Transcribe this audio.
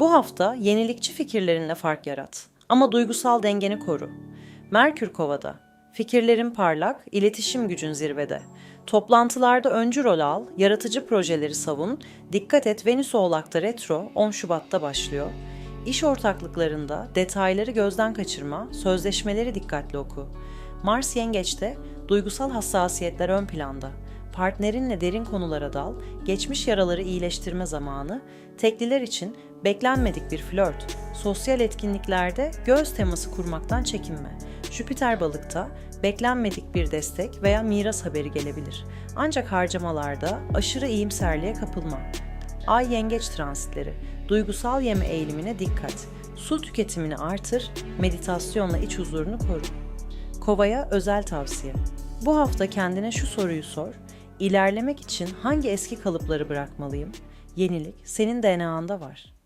Bu hafta yenilikçi fikirlerinle fark yarat ama duygusal dengeni koru. Merkür Kova'da. Fikirlerin parlak, iletişim gücün zirvede. Toplantılarda öncü rol al, yaratıcı projeleri savun, dikkat et Venüs Oğlak'ta retro 10 Şubat'ta başlıyor. İş ortaklıklarında detayları gözden kaçırma, sözleşmeleri dikkatli oku. Mars Yengeç'te duygusal hassasiyetler ön planda. Partnerinle derin konulara dal, geçmiş yaraları iyileştirme zamanı, tekliler için beklenmedik bir flört, sosyal etkinliklerde göz teması kurmaktan çekinme. Jüpiter balıkta beklenmedik bir destek veya miras haberi gelebilir. Ancak harcamalarda aşırı iyimserliğe kapılma. Ay yengeç transitleri, duygusal yeme eğilimine dikkat. Su tüketimini artır, meditasyonla iç huzurunu koru. Kova'ya özel tavsiye. Bu hafta kendine şu soruyu sor. İlerlemek için hangi eski kalıpları bırakmalıyım? Yenilik senin DNA'nda var.